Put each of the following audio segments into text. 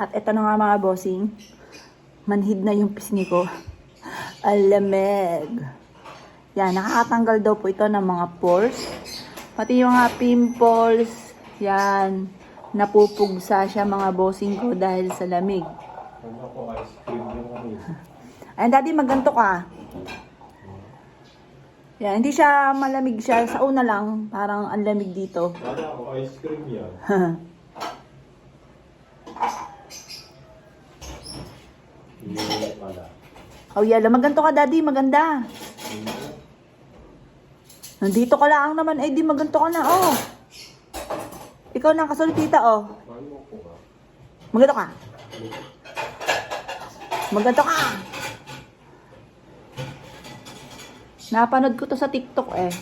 At ito na nga mga bossing. Manhid na yung pisngi ko. Alamig. Yan, nakakatanggal daw po ito ng mga pores. Pati yung mga pimples. Yan. Napupugsa siya mga bossing ko dahil sa lamig. Ayan, daddy, maganto ka. Yan, hindi siya malamig siya. Sa una lang, parang ang lamig dito. Wala ako, ice cream yan. Hindi pala. Oh, yala, maganto ka, daddy, maganda. Nandito ka lang naman, eh di maganto ka na, oh. Ikaw na kasunod, tita, oh. Maganto ka. Maganto ka. Napanood ko to sa TikTok eh.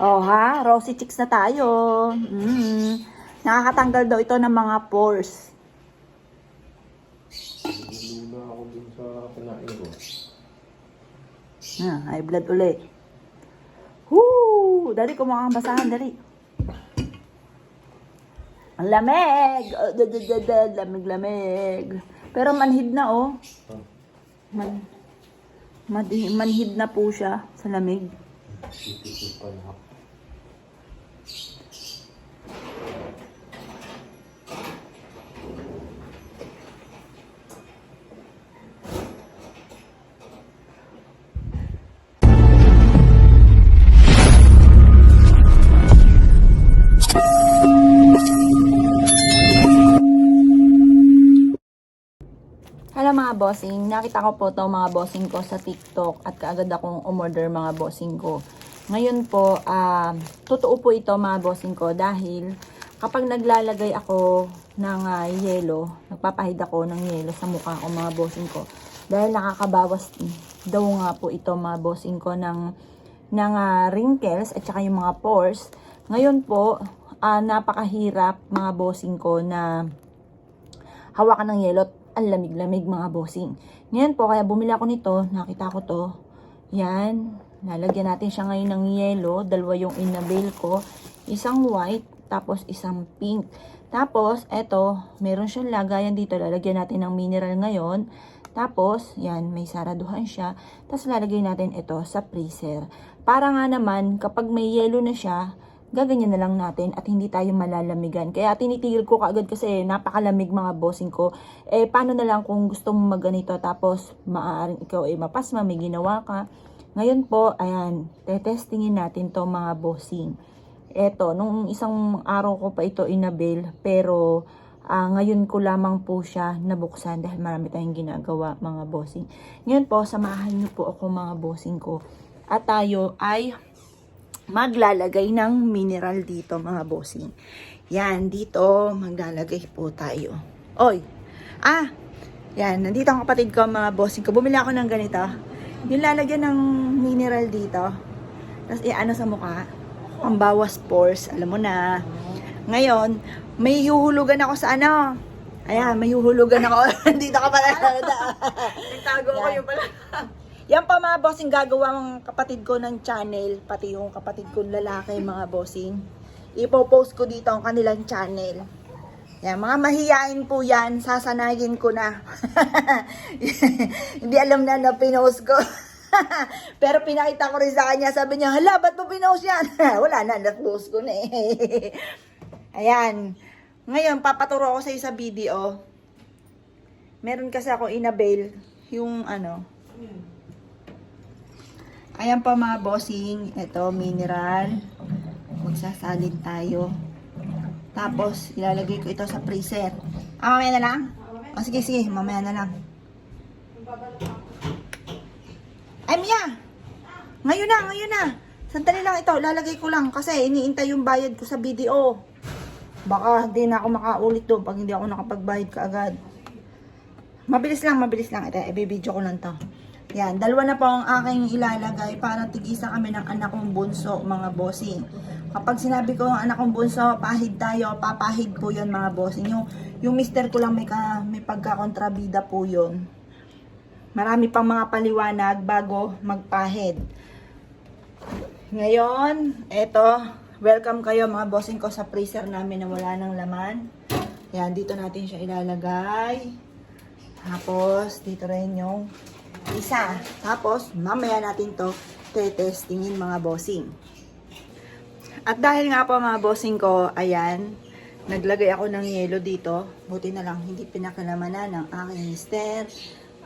Oh ha, rosy chicks na tayo. Mm. Nakakatanggal daw ito ng mga pores. Lula ako dun sa kinain ko. Ah, high blood uli. Woo! Dali, kumuha kang basahan, dali. Lamig! Oh, da, da, da, da, lamig, lamig. Pero manhid na, oh. Man, madi- manhid na po siya sa lamig. titipid pala ako. Bossing, nakita ko po to mga bossing ko sa TikTok at kaagad akong umorder mga bossing ko. Ngayon po, ah, totoo po ito mga bossing ko dahil kapag naglalagay ako ng ah, yelo, nagpapahid ako ng yelo sa mukha ko mga bossing ko. Dahil nakakabawas daw nga po ito mga bossing ko ng, ng ah, wrinkles at saka yung mga pores. Ngayon po, ah, napakahirap mga bossing ko na hawakan ng yelo ang lamig-lamig mga bossing. Ngayon po, kaya bumili ako nito, nakita ko to. Yan, lalagyan natin siya ngayon ng yelo. Dalawa yung inabil ko. Isang white, tapos isang pink. Tapos, eto, meron siyang lagayan dito. Lalagyan natin ng mineral ngayon. Tapos, yan, may saraduhan siya. Tapos, lalagay natin ito sa freezer. Para nga naman, kapag may yelo na siya, gaganyan na lang natin at hindi tayo malalamigan. Kaya tinitigil ko kaagad kasi napakalamig mga bossing ko. Eh, paano na lang kung gusto mong magganito tapos maaaring ikaw ay mapasma, may ginawa ka. Ngayon po, ayan, tetestingin natin to mga bossing. Eto, nung isang araw ko pa ito inabil, pero ah, ngayon ko lamang po siya nabuksan dahil marami tayong ginagawa mga bossing. Ngayon po, samahan niyo po ako mga bossing ko. At tayo ay maglalagay ng mineral dito mga bossing. Yan, dito maglalagay po tayo. Oy! Ah! Yan, nandito ang kapatid ko mga bossing ko. Bumili ako ng ganito. Yung lalagyan ng mineral dito. Tapos iano sa mukha. Ang bawas pores. Alam mo na. Ngayon, may huhulugan ako sa ano. Ayan, may huhulugan ako. Dito ka pala. Nagtago ko yung pala. Yan pa mga bossing gagawa ng kapatid ko ng channel, pati yung kapatid kong lalaki mga bossing. Ipo-post ko dito ang kanilang channel. Yan, mga mahiyain po yan, sasanayin ko na. Hindi alam na na pinost ko. Pero pinakita ko rin sa kanya, sabi niya, hala, ba't mo pinost yan? Wala na, na-post ko na eh. Ayan. Ngayon, papaturo ko sa isa video. Meron kasi ako inabail, yung ano, Ayan pa mga bossing, ito mineral. Magsasalin tayo. Tapos ilalagay ko ito sa freezer. Ah, mamaya na lang? O sige, sige, mamaya na lang. Ay, Mia! Ngayon na, ngayon na. Sandali lang ito, lalagay ko lang kasi iniintay yung bayad ko sa video. Baka hindi na ako makaulit doon pag hindi ako nakapagbayad kaagad. Mabilis lang, mabilis lang. Ito, i-video ko lang to. Yan, dalawa na po ang aking ilalagay para tigisa kami ng anak kong bunso, mga bossing. Kapag sinabi ko ang anak kong bunso, pahid tayo, papahid po yon mga bossing. Yung, yung mister ko lang may, ka, may pagkakontrabida po yon Marami pang mga paliwanag bago magpahid. Ngayon, eto, welcome kayo mga bossing ko sa freezer namin na wala ng laman. Yan, dito natin siya ilalagay. Tapos, dito rin yung isa. Tapos, mamaya natin to tetestingin mga bossing. At dahil nga po mga bossing ko, ayan, naglagay ako ng yelo dito. Buti na lang, hindi pinakilamanan ng aking mister.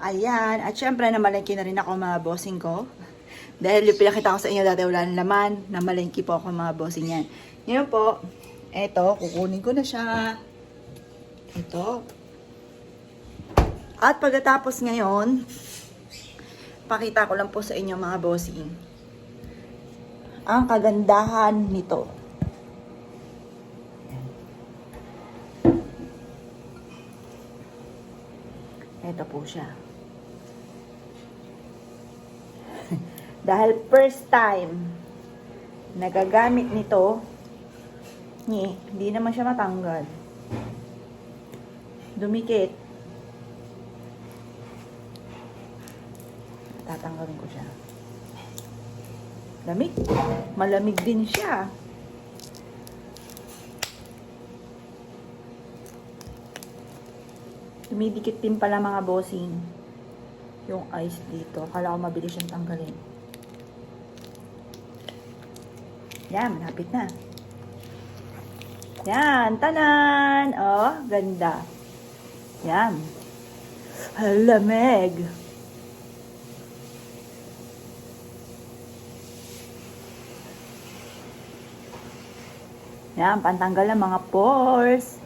Ayan, at syempre namalengke na rin ako mga bossing ko. Dahil yung pinakita ko sa inyo dati wala ng laman, namalengke po ako mga bossing yan. Ngayon po, eto, kukunin ko na siya. Ito. At pagkatapos ngayon, pakita ko lang po sa inyo mga bossing ang kagandahan nito. Ito po siya. Dahil first time nagagamit nito, ni, hindi naman siya matanggal. Dumikit. Tatanggalin ko siya. Lamig. Malamig din siya. Dumidikit din pala mga bossing yung ice dito. Akala ko mabilis siyang tanggalin. Yan, malapit na. Yan, tanan! Oh, ganda. Yan. Lamig. Yan, pantanggal ng mga pores.